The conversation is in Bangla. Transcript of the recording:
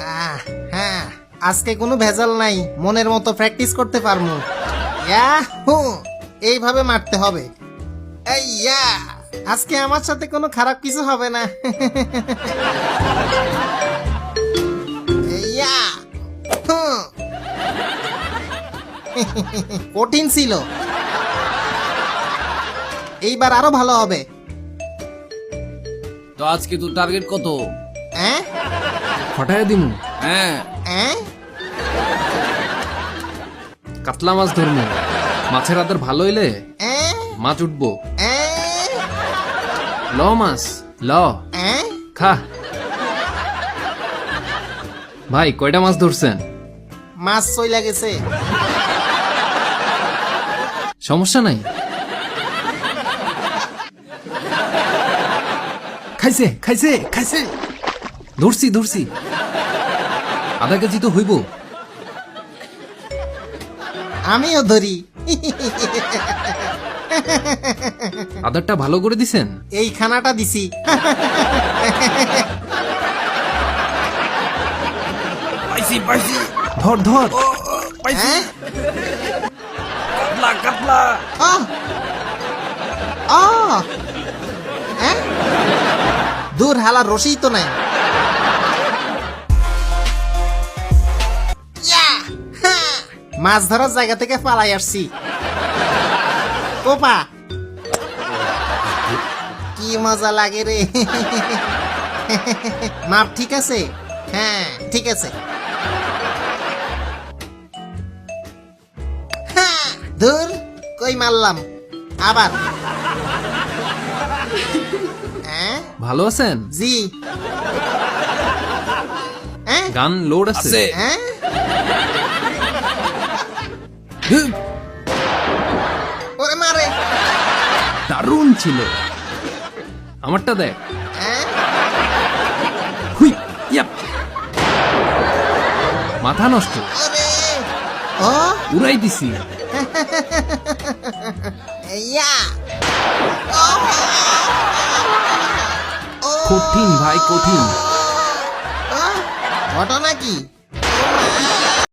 আহ, হ্যাঁ আজকে কোনো ভেজাল নাই মনের মতো প্র্যাকটিস করতে ইয়া হু এইভাবে মারতে হবে। এই ইয়া আজকে আমার সাথে কোনো খারাপ কিছু হবে না। ইয়া হু। কঠিন ছিল। এইবার আরও ভালো হবে। তো আজকে তোর টার্গেট কত? হ্যাঁ? দিমু। হ্যাঁ। হ্যাঁ? কাতলা মাছ ধরমু। মাছের আদার ভালো হইলে মাছ উঠবো। ল মাছ ল। খা। ভাই কয়টা মাছ ধরছেন? মাছ চইলা গেছে। সমস্যা নাই? খাইছে খাইছে খাইছে। ধরছি ধরছি। আধা কেজি তো হইব। আমিও ধরি। আদারটা ভালো করে দিছেন? এই খানাটা দিছি। পাইছি পাইছি। ধর ধর। পাইছি। হ্যাঁ? কাতলা কাতলা। আহ! আহ! হ্যাঁ? দূর হালা রসি তো নাই। মাছ ধরার জায়গা থেকে পালাই আসছি। কোপা কি মজা লাগে রে। মাপ ঠিক আছে? হ্যাঁ ঠিক আছে। হ্যাঁ, ধুর কই মারলাম? আবার। হ্যাঁ? ভালো আছেন? জি। হ্যাঁ? গান লোড আছে। হ্যাঁ? ওরে মারে। দারুণ ছিল। আমারটা দেখ। হ্যাঁ? হুই ইয়াপ মাথা নষ্ট। উড়াই দিছি। কঠিন ভাই কঠিন। ঘটনা কি?